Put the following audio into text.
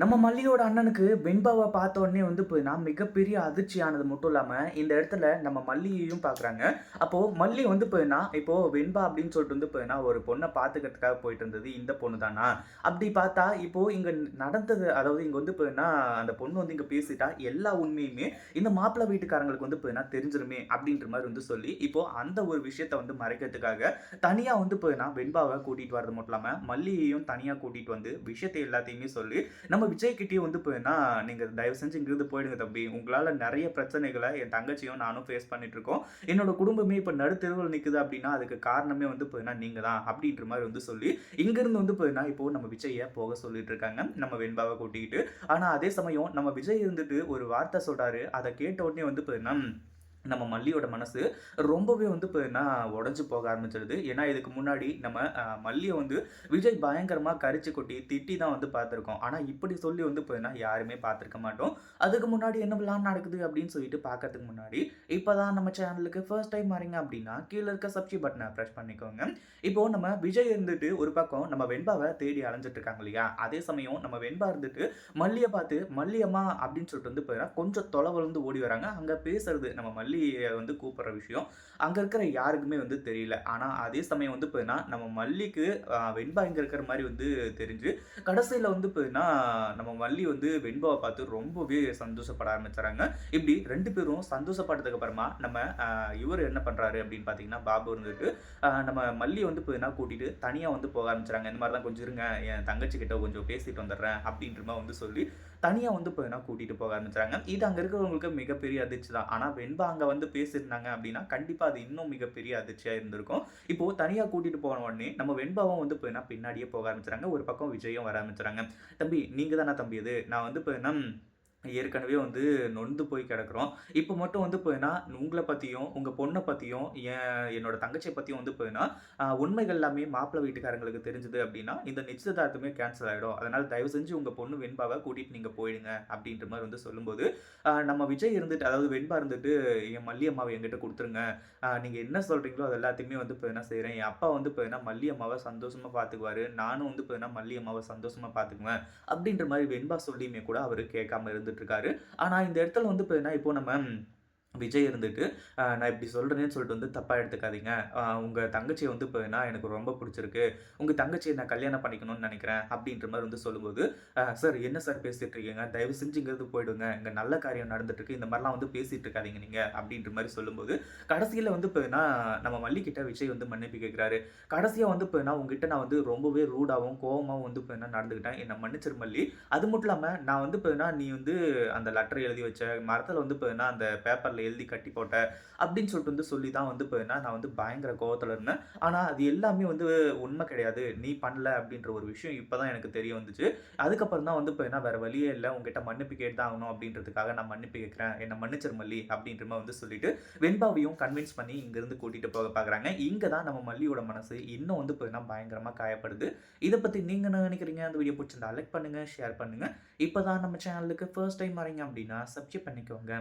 நம்ம மல்லியோட அண்ணனுக்கு வெண்பாவை பார்த்த உடனே வந்து போயினா மிகப்பெரிய அதிர்ச்சியானது மட்டும் இல்லாமல் இந்த இடத்துல நம்ம மல்லியையும் பார்க்குறாங்க. அப்போது மல்லி வந்து போயினா இப்போது வெண்பா அப்படின்னு சொல்லிட்டு வந்து போயினா ஒரு பொண்ணை பார்த்துக்கிறதுக்காக போயிட்டு இருந்தது இந்த பொண்ணு தானா? அப்படி பார்த்தா இப்போது இங்கே நடந்தது அதாவது இங்கே வந்து போயினா அந்த பொண்ணு வந்து இங்கே பேசிட்டா எல்லா உண்மையுமே இந்த மாப்பிள்ளை வீட்டுக்காரங்களுக்கு வந்து போயினா தெரிஞ்சிருமே அப்படின்ற மாதிரி வந்து சொல்லி இப்போது அந்த ஒரு விஷயத்தை வந்து மறைக்கிறதுக்காக தனியாக வந்து போயினா வெண்பாவை கூட்டிகிட்டு வரது மட்டும் இல்லாமல் மல்லியையும் தனியாக கூட்டிகிட்டு வந்து விஷயத்தை எல்லாத்தையுமே சொல்லி நம்ம விஜய் கிட்டே வந்து போயின்னா நீங்கள் தயவு செஞ்சு இங்கிருந்து போயிடுங்க தம்பி. உங்களால் நிறைய பிரச்சனைகளை என் தங்கச்சியும் நானும் ஃபேஸ் பண்ணிட்டு இருக்கோம் என்னோட குடும்பமே இப்போ நடுத்தெருவில் நிற்குது அப்படின்னா அதுக்கு காரணமே வந்து போயின்னா நீங்கள் தான் அப்படின்ற மாதிரி வந்து சொல்லி இங்கேருந்து வந்து போயின்னா இப்போ நம்ம விஜயை போக சொல்லிட்டு இருக்காங்க நம்ம வெண்பாவை கூட்டிக்கிட்டு. ஆனால் அதே சமயம் நம்ம விஜய் இருந்துட்டு ஒரு வார்த்தை சொல்கிறாரு அதை கேட்ட உடனே வந்து போயின்னா நம்ம மல்லியோட மனசு ரொம்பவே வந்து இப்போ என்ன உடஞ்சி போக ஆரம்பிச்சிருது. ஏன்னா இதுக்கு முன்னாடி நம்ம மல்லியை வந்து விஜய் பயங்கரமாக கரிச்சு கொட்டி திட்டி தான் வந்து பார்த்துருக்கோம். ஆனால் இப்படி சொல்லி வந்து இப்போ என்ன யாருமே பார்த்துருக்க மாட்டோம். அதுக்கு முன்னாடி என்ன விளான் நடக்குது அப்படின்னு சொல்லிட்டு பார்க்கறதுக்கு முன்னாடி இப்போ தான் நம்ம சேனலுக்கு ஃபர்ஸ்ட் டைம் வரீங்க அப்படின்னா கீழே இருக்க சப்ஸ்கிரைப் பட்டனை ப்ரெஸ் பண்ணிக்கோங்க. இப்போது நம்ம விஜய் இருந்துட்டு ஒரு பக்கம் நம்ம வெண்பாவை தேடி அலைஞ்சிட்டு இருக்காங்க இல்லையா? அதே சமயம் நம்ம வெண்பா இருந்துட்டு மல்லியை பார்த்து மல்லியம்மா அப்படின்னு சொல்லிட்டு வந்து போயிடா கொஞ்சம் தொலைவிலிருந்து ஓடி வராங்க. அங்கே பேசுறது நம்ம மல்லி மல்லியை வந்து கூப்பிட்ற விஷயம். அங்கே இருக்கிற யாருக்குமே வந்து தெரியல. ஆனால் அதே சமயம் வந்து பார்த்தீங்கன்னா நம்ம மல்லிக்கு வெண்பா இங்கே இருக்கிற மாதிரி வந்து தெரிஞ்சு கடைசியில் வந்து பார்த்தீங்கன்னா நம்ம மல்லி வந்து வெண்பாவை பார்த்து ரொம்பவே சந்தோஷப்பட ஆரம்பிச்சுறாங்க இப்படி ரெண்டு பேரும் சந்தோஷப்பட்டதுக்கு அப்புறமா நம்ம இவர் என்ன பண்ணுறாரு அப்படின்னு பார்த்தீங்கன்னா பாபு இருந்துட்டு நம்ம மல்லி வந்து பார்த்தீங்கன்னா கூட்டிகிட்டு தனியாக வந்து போக ஆரம்பிச்சுறாங்க இந்த மாதிரி தான் கொஞ்சம் இருங்க என் தங்கச்சி கிட்ட கொஞ்சம் பேசிட்டு வந்துடுறேன் அப்படின்ற மாதிரி வந்து சொல்லி தனியாக வந்து போயின்னா கூட்டிகிட்டு போக ஆரம்பிச்சுறாங்க இது அங்கே இருக்கிறவங்களுக்கு மிகப்பெரிய அதிர்ச்சி தான். ஆனால் வெண்பா அங்கே வந்து பேசியிருந்தாங்க அப்படின்னா கண்டிப்பாக அது இன்னும் மிகப்பெரிய அதிர்ச்சியாக இருந்திருக்கும். இப்போது தனியாக கூட்டிகிட்டு போன உடனே நம்ம வெண்பாவும் வந்து இப்போ பின்னாடியே போக ஆரம்பிச்சுறாங்க. ஒரு பக்கம் விஜயும் வர ஆரம்பிச்சுறாங்க. தம்பி நீங்கள் தானே தம்பி இது? நான் வந்து இப்போ என்ன ஏற்கனவே வந்து நொந்து போய் கிடக்குறோம். இப்போ மட்டும் வந்து போயின்னா உங்களை பற்றியும் உங்கள் பொண்ணை பற்றியும் என் என்னோட தங்கச்சியை பற்றியும் வந்து போயின்னா உண்மைகள் எல்லாமே மாப்பிள்ளை வீட்டுக்காரங்களுக்கு தெரிஞ்சது அப்படின்னா இந்த நிச்சயதார்த்தமே கேன்சல் ஆகிடும் அதனால் தயவு செஞ்சு உங்கள் பொண்ணு வெண்பாவை கூட்டிகிட்டு நீங்கள் போயிடுங்க அப்படின்ற மாதிரி வந்து சொல்லும்போது நம்ம விஜய் இருந்துட்டு அதாவது வெண்பா இருந்துட்டு என் மல்லியம்மாவை என்கிட்ட கொடுத்துருங்க. நீங்கள் என்ன சொல்கிறீங்களோ அது எல்லாத்தையுமே வந்து இப்போ என்ன செய்கிறேன் என் அப்பா வந்து இப்போ என்ன மல்லியம்மாவை சந்தோஷமாக பார்த்துக்குவாரு நானும் வந்து இப்போ என்ன மல்லியம்மாவை சந்தோஷமாக பார்த்துக்குவேன் அப்படின்ற மாதிரி வெண்பா சொல்லியுமே கூட அவர் கேட்காம இருந்துட்டு இருக்காரு ஆனால் இந்த இடத்துல வந்து இப்போ என்ன இப்போ நம்ம விஜய் இருந்துட்டு நான் இப்படி சொல்கிறேன்னு சொல்லிட்டு வந்து தப்பாக எடுத்துக்காதீங்க. உங்கள் தங்கச்சியை வந்து இப்போ என்ன எனக்கு ரொம்ப பிடிச்சிருக்கு. உங்கள் தங்கச்சியை நான் கல்யாணம் பண்ணிக்கணும்னு நினைக்கிறேன் அப்படின்ற மாதிரி வந்து சொல்லும்போது சார் என்ன சார் பேசிகிட்டு இருக்கீங்க? தயவு செஞ்சு இங்கிறது போயிடுங்க. இங்கே நல்ல காரியம் நடந்துட்டுருக்கு. இந்த மாதிரிலாம் வந்து பேசிகிட்டு இருக்காதீங்க நீங்கள் அப்படின்ற மாதிரி சொல்லும்போது கடைசியில் வந்து இப்போ என்ன நம்ம மல்லிக்கிட்ட விஜய் வந்து மன்னிப்பு கேட்குறாரு கடைசியாக வந்து இப்போ என்ன உங்ககிட்ட நான் வந்து ரொம்பவே ரூடாகவும் கோவமாகவும் வந்து இப்போ என்ன நடந்துக்கிட்டேன். என்னை மன்னிச்சிரு மல்லி. அது மட்டும் இல்லாமல் நான் வந்து இப்போ என்ன நீ வந்து அந்த லெட்டர் எழுதி வச்ச மரத்தில் வந்து இப்போ என்ன அந்த பேப்பரில் எழுதி கட்டி போட்ட அப்படின்னு சொல்லிட்டு வந்து சொல்லி தான் வந்து இப்போ என்ன நான் வந்து பயங்கர கோவத்தில் இருந்தேன். ஆனால் அது எல்லாமே வந்து உண்மை கிடையாது. நீ பண்ணல அப்படின்ற ஒரு விஷயம் இப்போ தான் எனக்கு தெரிய வந்துச்சு. அதுக்கப்புறம் தான் வந்து இப்போ என்ன வேறு வழியே இல்லை. உங்ககிட்ட மன்னிப்பு கேட்டு தான் ஆகணும் அப்படின்றதுக்காக நான் மன்னிப்பு கேட்குறேன். என்னை மன்னிச்சர் மல்லி அப்படின்ற மாதிரி வந்து சொல்லிட்டு வெண்பாவையும் கன்வின்ஸ் பண்ணி இங்கேருந்து கூட்டிகிட்டு போக பார்க்குறாங்க இங்கே தான் நம்ம மல்லியோட மனசு இன்னும் வந்து இப்போ என்ன பயங்கரமாக காயப்படுது. இதை பற்றி நீங்கள் என்ன நினைக்கிறீங்க? அந்த வீடியோ பிடிச்சிருந்தா லைக் பண்ணுங்கள் ஷேர் பண்ணுங்கள் இப்போ தான் நம்ம சேனலுக்கு ஃபர்ஸ்ட் டைம் வரீங்க அப்படின்னா சப்ஸ்கிரைப் பண்ணிக்கோங்க.